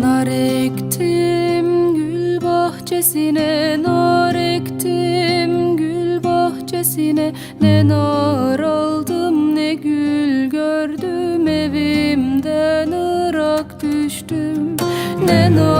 Nar ektim gül bahçesine Nar ektim gül bahçesine. Ne nar aldım ne gül gördüm Evimden ırak düştüm. Ne nar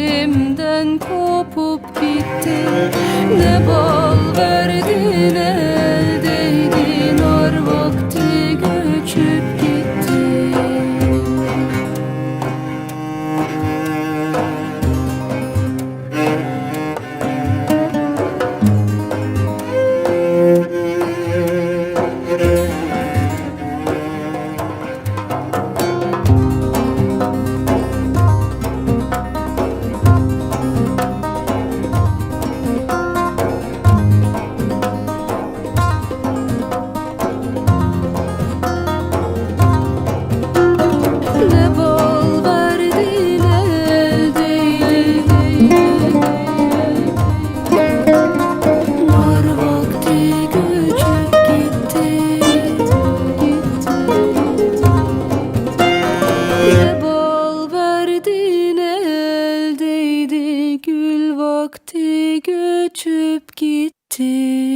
zamanı göç etti Ne el verdi ne vakti göçüp gitti.